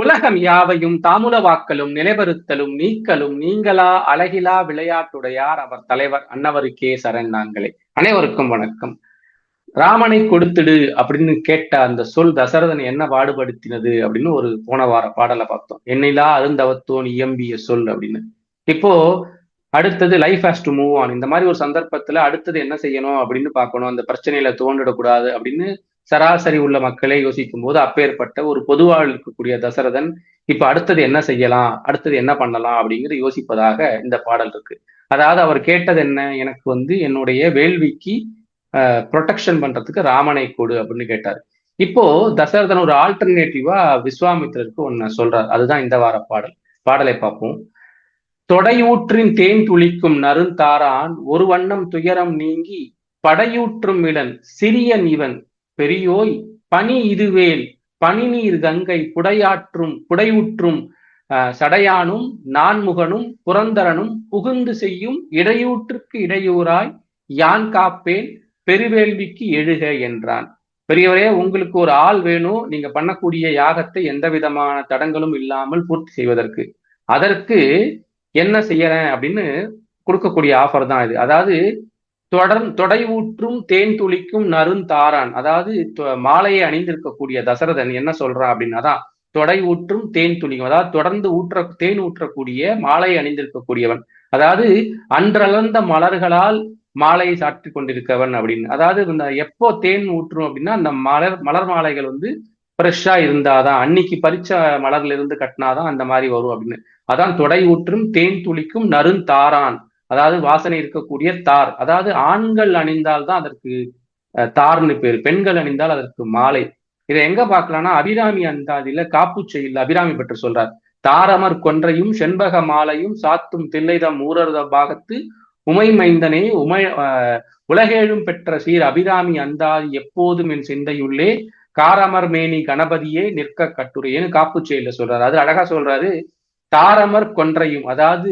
உலகம் யாவையும் தாமுலவாக்கலும் நிலைபெறுத்தலும் நீக்கலும் நீங்களா அழகிலா விளையாட்டுடையார் அவர் தலைவர் அன்னவருக்கே சரண் நாங்களே. அனைவருக்கும் வணக்கம். ராமனை கொடுத்துடு அப்படின்னு கேட்ட அந்த சொல் தசரதன் என்ன பாடுபடுத்தினது அப்படின்னு ஒரு போன வார பாடலை பார்த்தோம். என்னிலா அருந்தவத்தோன் இயம்பிய சொல் அப்படின்னு. இப்போ அடுத்தது life has to move on இந்த மாதிரி ஒரு சந்தர்ப்பத்துல அடுத்தது என்ன செய்யணும் அப்படின்னு பார்க்கணும். அந்த பிரச்சனையில தோண்டிடக்கூடாது அப்படின்னு சராசரி உள்ள மக்களை யோசிக்கும் போது அப்பேற்பட்ட ஒரு பொதுவாக இருக்கக்கூடிய தசரதன் இப்ப அடுத்தது என்ன செய்யலாம்? அடுத்தது என்ன பண்ணலாம்? அப்படிங்கிறது யோசிப்பதாக இந்த பாடல் இருக்கு. அதாவது அவர் கேட்டது என்ன? எனக்கு வந்து என்னுடைய வேள்விக்கு ப்ரொடெக்ஷன் பண்றதுக்கு ராமனை கொடு அப்படின்னு கேட்டார். இப்போ தசரதன் ஒரு ஆல்டர்னேட்டிவா விஸ்வாமித்திரருக்கு ஒன்னு சொல்றார். அதுதான் இந்த வார பாடல். பாடலை பார்ப்போம். தொடையூற்றின் தேன் துளிக்கும் நருந்தாரான் ஒரு வண்ணம் துயரம் நீங்கி படையூற்றும் இளன் சிறியன் இவன் பெரியோய் பனி இதுவேல் பனிநீர் கங்கை புடையாற்றும் புடையூற்றும் சடையானும் நான்முகனும் புரந்தரனும் புகுந்து செய்யும் இடையூற்றுக்கு இடையூறாய் யான் காப்பேன் பெருவேள்விக்கு எழுக என்றான். பெரியவரே உங்களுக்கு ஒரு ஆள் வேணும். நீங்க பண்ணக்கூடிய யாகத்தை எந்த விதமான தடங்களும் இல்லாமல் பூர்த்தி செய்வதற்கு. அதற்கு என்ன செய்யறேன் அப்படின்னு கொடுக்கக்கூடிய ஆஃபர் தான் இது. அதாவது தொடர் தொடை ஊற்றும் தேன் துளிக்கும் நருந்தாரான் அதாவது மாலையை அணிந்திருக்கக்கூடிய தசரதன் என்ன சொல்றான் அப்படின்னா தான் தொடை ஊற்றும் தேன் துளிக்கும். அதாவது தொடர்ந்து ஊற்ற தேன் ஊற்றக்கூடிய மாலையை அணிந்திருக்கக்கூடியவன். அதாவது அன்றளந்த மலர்களால் மாலையை சாற்றி கொண்டிருக்கவன் அப்படின்னு. அதாவது இந்த எப்போ தேன் ஊற்றும் அப்படின்னா அந்த மலர் மலர் மாலைகள் வந்து ஃப்ரெஷ்ஷா இருந்தாதான் அன்னைக்கு பறிச்ச மலர்ல இருந்து கட்டினாதான் அந்த மாதிரி வரும் அப்படின்னு. அதான் தொடை ஊற்றும் தேன் துளிக்கும் நருந்தாரான் அதாவது வாசனை இருக்கக்கூடிய தார். அதாவது ஆண்கள் அணிந்தால் தான் அதற்கு தார்னு பேர். பெண்கள் அணிந்தால் அதற்கு மாலை. இதை எங்க பார்க்கலாம்னா அபிராமி அந்தாதியில காப்புச்செயில் அபிராமி பற்றி சொல்றார். தாரமர் கொன்றையும் செண்பக மாலையும் சாத்தும் தில்லைதம் ஊரர்த பாகத்து உமை மைந்தனே உமை உலகேழும் பெற்ற சீர் அபிராமி அந்தாதி எப்போதும் என் சிந்தையுள்ளே காரமர் மேனி கணபதியே நிற்க கட்டுரையேன்னு காப்புச்செயில சொல்றாரு. அது அழகா சொல்றாரு. தாரமர் கொன்றையும் அதாவது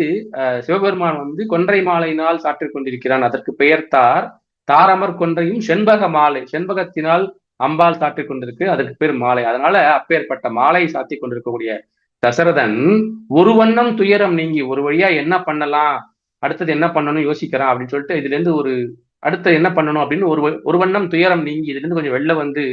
சிவபெருமான் வந்து கொன்றை மாலையினால் சாற்றிக் கொண்டிருக்கிறான். அதற்கு பெயர் தார். தாரமர் கொன்றையும் செண்பக மாலை. செண்பகத்தினால் அம்பாள் சாற்றிக் கொண்டிருக்கு அதற்கு பேர் மாலை. அதனால அப்பேற்பட்ட மாலை சாத்தி கொண்டிருக்கக்கூடிய தசரதன் ஒரு வண்ணம் துயரம் நீங்கி ஒரு வழியா என்ன பண்ணலாம்? அடுத்தது என்ன பண்ணணும் யோசிக்கிறான் அப்படின்னு சொல்லிட்டு இதுல இருந்து ஒரு அடுத்து என்ன பண்ணணும் அப்படின்னு ஒரு ஒரு வண்ணம் துயரம் நீங்கி இதுல இருந்து கொஞ்சம் வெளில வந்து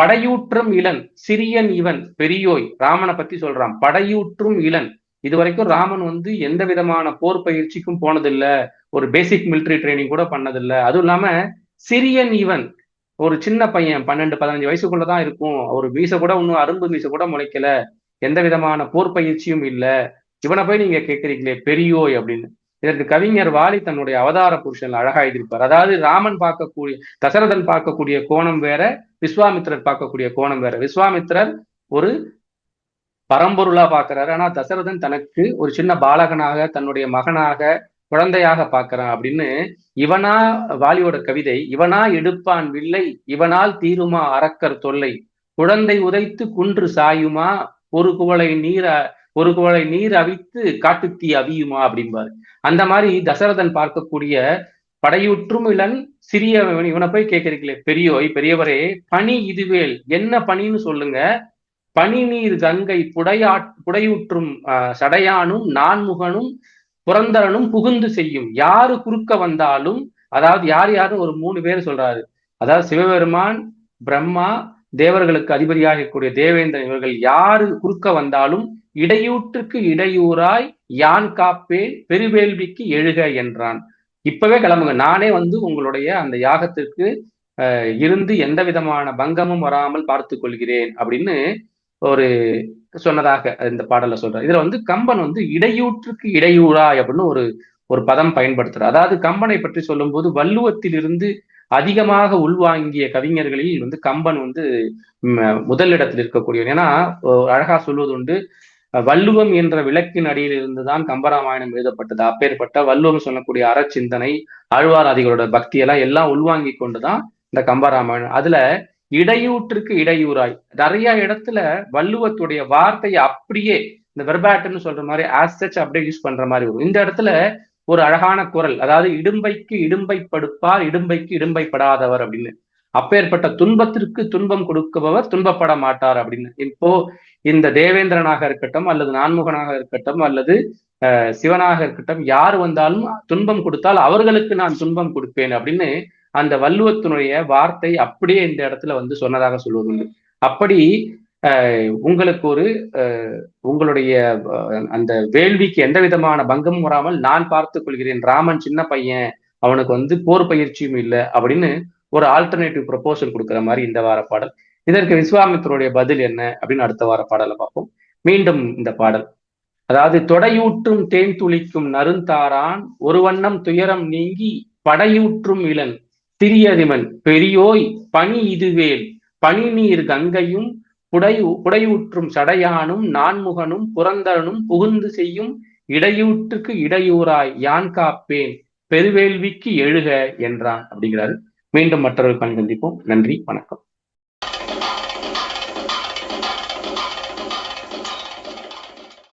படையூற்றும் இளன் சிறியன் இவன் பெரியோய் ராமனை பத்தி சொல்றான். படையூற்றும் இளன். இது வரைக்கும் ராமன் வந்து எந்த விதமான போர் பயிற்சிக்கும் போனதில்லை ஒரு பேசிக் மிலிட்ரி ட்ரைனிங் கூட பண்ணதில்லை. அதுவும் இல்லாம சிறியன் இவன் ஒரு சின்ன பையன் பன்னெண்டு பதினஞ்சு வயசுக்குள்ளதான் இருக்கும். ஒரு மீச கூட இன்னும் அரும்பு மீச கூட முளைக்கல. எந்த விதமான போர் பயிற்சியும் இல்லை. இவனை போய் நீங்க கேட்கறீங்களே பெரியோய் அப்படின்னு. இதற்கு கவிஞர் வாலி தன்னுடைய அவதார புருஷன் அழகா எழுதியிருப்பார் அதாவது ராமன் பார்க்கக்கூடிய தசரதன் பார்க்கக்கூடிய கோணம் வேற விஸ்வாமித்திரர் பார்க்கக்கூடிய கோணம் வேற. விஸ்வாமித்திரர் ஒரு பரம்பொருளா பாக்குறாரு ஆனா தசரதன் தனக்கு ஒரு சின்ன பாலகனாக தன்னுடைய மகனாக குழந்தையாக பார்க்கறான் அப்படின்னு இவனா வாலியோட கவிதை இவனா எடுப்பான் வில்லை இவனால் தீருமா அறக்கர் தொல்லை குழந்தை உதைத்து குன்று சாயுமா ஒரு குவளை நீர ஒரு குவளை நீர் அவித்து காட்டுத்தீ அவியுமா அப்படிம்பாரு. அந்த மாதிரி தசரதன் பார்க்கக்கூடிய படையுற்றும் இளன் சிறிய இவனை போய் கேட்கறீங்களே பெரியோய் பெரியவரே பனி இதுவேல். என்ன பனின்னு சொல்லுங்க. பனி நீர் கங்கை புடையா புடையுற்றும் சடையானும் நான்முகனும் புரந்தரனும் புகுந்து செய்யும். யாரு குறுக்க வந்தாலும் அதாவது யார் யாரும் ஒரு மூணு பேர் சொல்றாரு. அதாவது சிவபெருமான் பிரம்மா தேவர்களுக்கு அதிபதியாக இருக்கக்கூடிய தேவேந்திரன் இவர்கள் யாரு குறுக்க வந்தாலும் இடையூற்றுக்கு இடையூறாய் யான் காப்பேன் பெருவேள்விக்கு எழுக என்றான். இப்பவே கிளம்புங்க. நானே வந்து உங்களுடைய அந்த யாகத்திற்கு இருந்து எந்த விதமான பங்கமும் வராமல் பார்த்து கொள்கிறேன் அப்படின்னு ஒரு சொன்னதாக இந்த பாடல சொல்றேன் இதுல வந்து கம்பன் வந்து இடையூற்றுக்கு இடையூறாய் அப்படின்னு ஒரு ஒரு பதம் பயன்படுத்துறார். அதாவது கம்பனை பற்றி சொல்லும்போது வள்ளுவத்திலிருந்து அதிகமாக உள்வாங்கிய கவிஞர்களில் வந்து கம்பன் வந்து முதலிடத்தில் இருக்கக்கூடியவன். ஏன்னா அழகா சொல்வது உண்டு வள்ளுவம் என்ற விளக்கின் அடியில் இருந்துதான் கம்பராமாயணம் எழுதப்பட்டது. அப்பேற்பட்ட வள்ளுவம் சொல்லக்கூடிய அறச்சிந்தனை அழ்வாராதிகளோட பக்தி எல்லாம் எல்லாம் உள்வாங்கி கொண்டுதான் இந்த கம்பராமாயணம். அதுல இடையூற்றுக்கு இடையூறாய். நிறைய இடத்துல வள்ளுவத்துடைய வார்த்தையை அப்படியே இந்த வெர்பாட்டுன்னு சொல்ற மாதிரி ஆசச் அப்படியே யூஸ் பண்ற மாதிரி வரும். இந்த இடத்துல ஒரு அழகான குரல் அதாவது இடும்பைக்கு இடும்பை படுப்பார் இடும்பைக்கு இடும்பைப்படாதவர் அப்படின்னு. அப்பேற்பட்ட துன்பத்திற்கு துன்பம் கொடுக்குபவர் துன்பப்பட மாட்டார் அப்படின்னு. இப்போ இந்த தேவேந்திரனாக இருக்கட்டும் அல்லது நான்முகனாக இருக்கட்டும் அல்லது சிவனாக இருக்கட்டும் யார் வந்தாலும் துன்பம் கொடுத்தால் அவர்களுக்கு நான் துன்பம் கொடுப்பேன் அப்படின்னு அந்த வள்ளுவத்தினுடைய வார்த்தை அப்படியே இந்த இடத்துல வந்து சொன்னதாக சொல்வதுண்டு அப்படி உங்களுக்கு ஒரு உங்களுடைய அந்த வேள்விக்கு எந்த விதமான பங்கமும் வராமல் நான் பார்த்துக் கொள்கிறேன் ராமன் சின்ன பையன் அவனுக்கு வந்து போர் பயிற்சியும் இல்லை அப்படின்னு ஒரு ஆல்டர்னேட்டிவ் ப்ரப்போசல் கொடுக்குற மாதிரி இந்த வார பாடல். இதற்கு விஸ்வாமித்தருடைய பதில் என்ன அப்படின்னு அடுத்த வார பாடலை பார்ப்போம். மீண்டும் இந்த பாடல். அதாவது தொடையூற்றும் தேன் துளிக்கும் நருந்தாரான் ஒரு வண்ணம் துயரம் நீங்கி படையூற்றும் இளன் திரியதிமன் பெரியோய் பனி இதுவேல் பனி நீர் கங்கையும் புடை புடையூற்றும் சடையானும் நான்முகனும் புரந்தரனும் புகுந்து செய்யும் இடையூற்றுக்கு இடையூறாய் யான் காப்பேன் பெருவேள்விக்கு எழுக என்றான் அப்படிங்கிறாரு. மீண்டும் மற்றொரு பணி சந்திப்போம். நன்றி வணக்கம்.